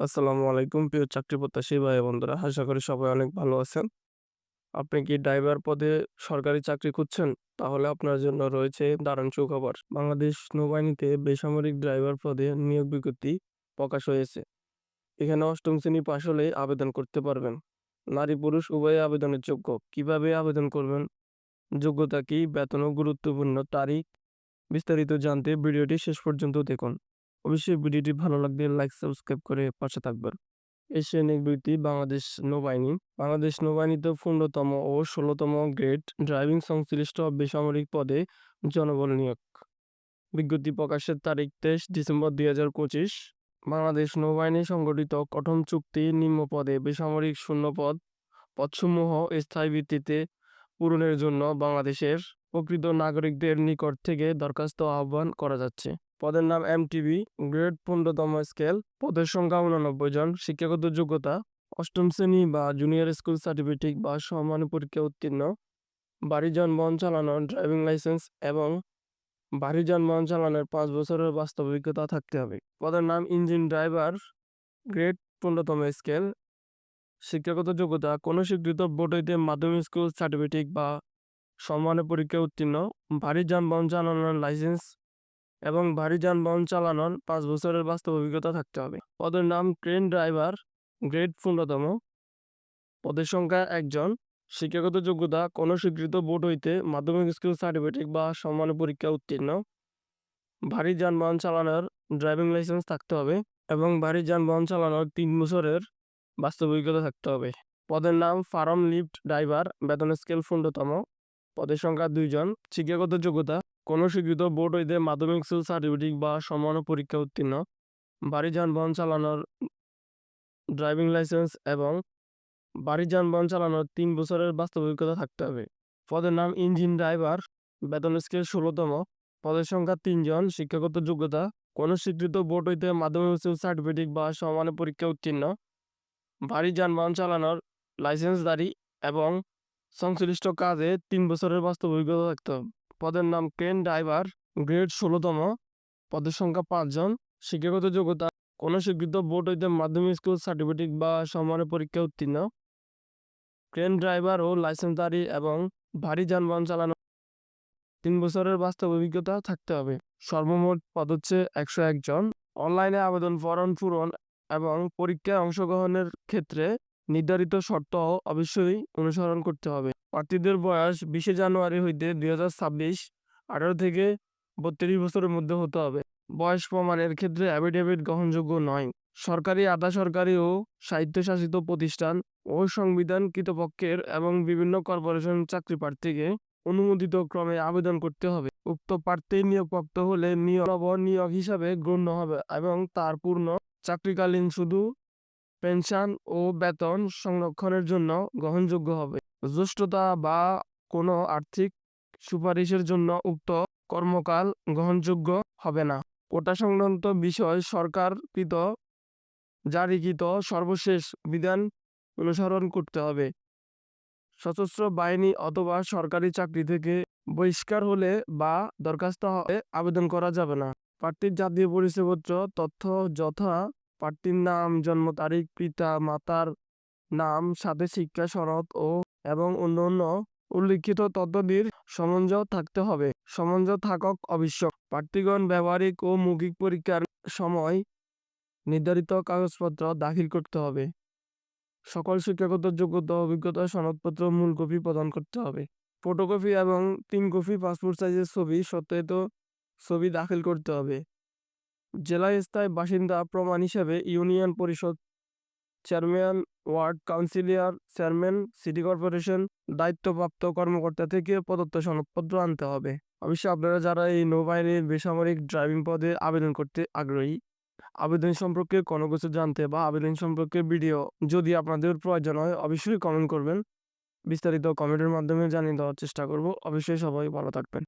আসসালামু আলাইকুম। প্রিয় চাকরি প্রত্যাশী ভাই বন্ধুরা, আশা করি সবাই অনেক ভালো আছেন। আপনি কি ড্রাইভার পদে সরকারি চাকরি খুঁজছেন? তাহলে আপনার জন্য রয়েছে দারুণ সুখবর। বাংলাদেশ নৌবাহিনীতে বেসামরিক ড্রাইভার পদে নিয়োগ বিজ্ঞপ্তি প্রকাশ হয়েছে। এখানে অষ্টম শ্রেণি পাশ হলে আবেদন করতে পারবেন। নারী পুরুষ উভয়ে আবেদনের যোগ্য। কীভাবে আবেদন করবেন? যোগ্যতা কি? বেতন গুরুত্বপূর্ণ তারিখ? বিস্তারিত জানতে ভিডিওটি শেষ পর্যন্ত দেখুন। অবশ্যই ভিডিওটি ভালো লাগলে লাইক, সাবস্ক্রাইব করে পাশে থাকবেন। এশিয়ান এক বৃত্তি বাংলাদেশ নৌবাহিনী। বাংলাদেশ নৌবাহিনীতে পূর্ণতম ও ষোলোতম গ্রেড ড্রাইভিং সংশ্লিষ্ট বেসামরিক পদে জনবল নিয়োগ। বিজ্ঞপ্তি প্রকাশের তারিখ তেইশ ডিসেম্বর দুই হাজার পঁচিশ। বাংলাদেশ নৌবাহিনী সংগঠিত কঠোর চুক্তি নিম্ন পদে বেসামরিক শূন্যপদ পদসমূহ স্থায়ী ভিত্তিতে পূরণের জন্য বাংলাদেশের প্রকৃত নাগরিকদের নিকট থেকে দরখাস্ত আহ্বান করা যাচ্ছে। পদের নাম এমটিভি গ্রেড পনেরোতম স্কেল পদের সংখ্যা উনানব্বই জন, শিক্ষাগত যোগ্যতা অষ্টম শ্রেণি বা জুনিয়র স্কুল সার্টিফিকেট বা সমান পরীক্ষা উত্তীর্ণ, বাড়ি যানবাহন চালানোর ড্রাইভিং লাইসেন্স এবং বাড়ি যানবাহন চালানোর পাঁচ বছরের বাস্তব অভিজ্ঞতা থাকতে হবে। পদের নাম ইঞ্জিন ড্রাইভার গ্রেড পনেরোতম স্কেল শিক্ষাগত যোগ্যতা কোনো স্বীকৃত বোর্ড হইতে মাধ্যমিক স্কুল সার্টিফিকেট বা সম্মানের পরীক্ষা উত্তীর্ণ ভারী যানবাহন চালানোর লাইসেন্স এবং ভারী যানবাহন চালানোর পাঁচ বছরের বাস্তব অভিজ্ঞতা থাকতে হবে। পদের নাম ট্রেন ড্রাইভার, গ্রেড পূর্ণতম। পদের সংখ্যা একজন। শিক্ষাগত যোগ্যতা কোনো স্বীকৃত বোর্ড হইতে মাধ্যমিক স্কুল সার্টিফিকেট বা সম্মান পরীক্ষা উত্তীর্ণ। ভারী যানবাহন চালানোর ড্রাইভিং লাইসেন্স থাকতে হবে এবং ভারী যানবাহন চালানোর তিন বছরের বাস্তব অভিজ্ঞতা থাকতে হবে। পদের নাম ফার্ম লিফট ড্রাইভার, বেতন স্কেল পূর্ণতম। পদের সংখ্যা দুইজন। শিক্ষাগত যোগ্যতা কোনো স্বীকৃত বোর্ড হইতে মাধ্যমিক স্কুল সার্টিফিকেট বা সমান পরীক্ষা উত্তীর্ণ। বাড়ি, যানবাহন চালানোর ড্রাইভিং লাইসেন্স এবং বাড়ি, যানবাহন চালানোর তিন বছরের বাস্তব অভিজ্ঞতা থাকতে হবে। পদের নাম ইঞ্জিন ড্রাইভার, বেতন স্কেল ষোলোতম। পদের সংখ্যা তিনজন, শিক্ষাগত যোগ্যতা কোনো স্বীকৃত বোর্ড হইতে মাধ্যমিক স্কুল সার্টিফিকেট বা সমানের পরীক্ষা উত্তীর্ণ। ভারী যানবাহন চালানোর লাইসেন্সধারী এবং সংশ্লিষ্ট কাজে তিন বছরের বাস্তব অভিজ্ঞতা থাকতে হবে। পদের নাম ক্রেন ড্রাইভার, গ্রেড ষোলোতম, পদের সংখ্যা পাঁচজন শিক্ষাগত যোগ্যতা, কোনো স্বীকৃত বোর্ড হইতে মাধ্যমিক স্কুল সার্টিফিকেট বা সমানের পরীক্ষা উত্তীর্ণ। ক্রেন ড্রাইভার ও লাইসেন্সধারী এবং ভারী যানবাহন চালানো। তিন বছরের বাস্তব অভিজ্ঞতা থাকতে হবে। সর্বমোট পদ হচ্ছে একশো একজন অনলাইনে আবেদন ফর্ম পূরণ এবং পরীক্ষায় অংশগ্রহণের ক্ষেত্রে নির্ধারিত শর্ত অবশ্যই অনুসরণ করতে হবে। প্রার্থীদের বয়স বিশে জানুয়ারি হইতে দুই হাজার ছাব্বিশ আঠারো থেকে বত্রিশ বছরের মধ্যে হতে হবে। বয়স প্রমাণের ক্ষেত্রে অ্যাফিডেভিট গ্রহণযোগ্য নয়। সরকারি আধা সরকারি ও স্বায়ত্তশাসিত প্রতিষ্ঠান ও সংবিধান কৃতপক্ষের এবং বিভিন্ন কর্পোরেশন চাকরি প্রার্থীকে অনুমোদিত ক্রমে আবেদন করতে হবে। উক্ত প্রার্থী নিয়োগপ্রাপ্ত হলে নিয়োগ নিয়োগ হিসাবে গণ্য হবে এবং তার পূর্ণ চাকরিকালীন শুধু পেনশন ও বেতন সংরক্ষণের জন্য গ্রহণযোগ্য হবে। জ্যেষ্ঠতা বা কোনো আর্থিক সুপারিশের জন্য উক্ত কর্মকাল গ্রহণযোগ্য হবে না। কোটা সংক্রান্ত বিষয় সরকারকৃত জারিকৃত সর্বশেষ বিধান অনুসরণ করতে হবে। সশস্ত্র বাহিনী অথবা সরকারি চাকরি থেকে বহিষ্কার হলে বা দরখাস্ত হলে আবেদন করা যাবে না। প্রার্থীর জাতীয় পরিচয়পত্র, তথ্য যথা প্রার্থীর নাম, জন্ম তারিখ, পিতা, মাতার নাম, সাথে শিক্ষা, সনদ ও এবং অন্যান্য উল্লিখিত তথ্যটির সমঞ্জ থাকতে হবে। সমঞ্জ থাকক আবশ্যক প্রার্থীগণ ব্যবহারিক ও মৌখিক পরীক্ষার সময় নির্ধারিত কাগজপত্র দাখিল করতে হবে। সকল শিক্ষাগত যোগ্যতা, অভিজ্ঞতা, সনদপত্র, মূল কপি প্রদান করতে হবে। ফটোকপি এবং তিন কপি, পাসপোর্ট সাইজের ছবি, সত্যায়িত ছবি দাখিল করতে হবে। জেলা স্থায়ী বাসিন্দা প্রমাণ হিসেবে union parishad chairman, ward councillor, chairman, city corporation, দায়িত্বপ্রাপ্ত কর্মকর্তা থেকে প্রদত্ত সনদপত্র আনতে হবে। অবশ্যই আপনারা যারা এই নৌবাহিনীর বেসামরিক ড্রাইভিং পদে আবেদন করতে আগ্রহী, আবেদন সম্পর্কে কোনো কিছু জানতে বা আবেদন সম্পর্কে ভিডিও যদি আপনাদের প্রয়োজন হয়, অবশ্যই কমেন্ট করবেন। বিস্তারিত কমেন্টের মাধ্যমে জানিয়ে দেওয়ার চেষ্টা করব। অবশ্যই সবাই ভালো থাকবেন।